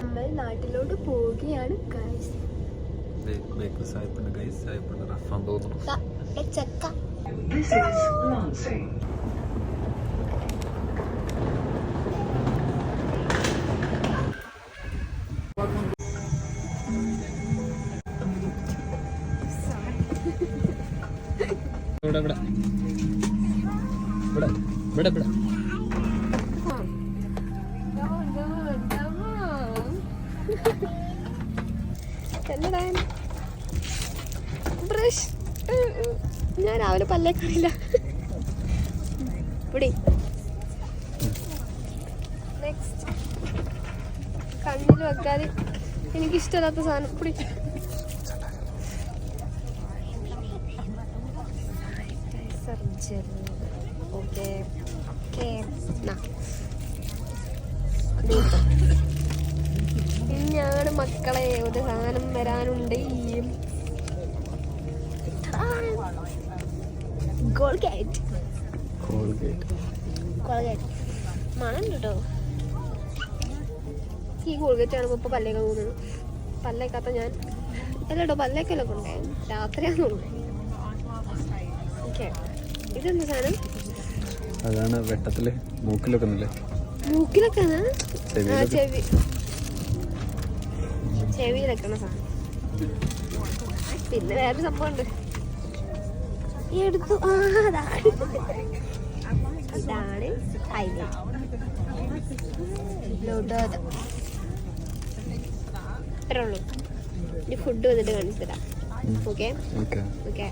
നമ്മൾ നാട്ടിലോട്ട് പോവുകയാണ് ഗൈസ് ചക്ക. This is Lancing. ഇവിടെ ഇവിടെ. ഇവിടെ. ഇവിടെ ഇവിടെ ഞാൻ രാവിലെ പല്ലേക്കറിയില്ല ഇവിടെ നെക്സ്റ്റ് കണ്ണിൽ വെക്കാതെ എനിക്കിഷ്ടമില്ലാത്ത സാധനം. പിടി. ഓക്കെ ഓക്കെ ഞാൻ മക്കളെ ഒരു സാധനം വരാനുണ്ട്. മണുണ്ടോ കോൾഗേറ്റ് കോൾഗേറ്റ് മണം കേട്ടോ ഈ കോൾഗേറ്റ് ആണ് ഇപ്പൊ പല്ലേക്കാൻ തോന്നുന്നു പല്ലേക്കാത്ത ഞാൻ അല്ല കേട്ടോ പല്ലേക്കല്ല ഓക്കെ ഇതെന്ത് സാധനം അതാണ് വെട്ടത്തിൽ മൂക്കിലൊക്കെ നല്ല മൂക്കിലൊക്കെ ചെവിയിലൊക്കെ. ചെവി. ചെവിയിലൊക്കെണ പിന്നെ വേറെ സംഭവം ഉണ്ട് എടുത്തു. ഇതാണ് ലോഡോദം ഇത്രേ ഉള്ളൂ. ഇനി ഫുഡ് വന്നിട്ട് കാണിച്ചു തരാം. Okay okay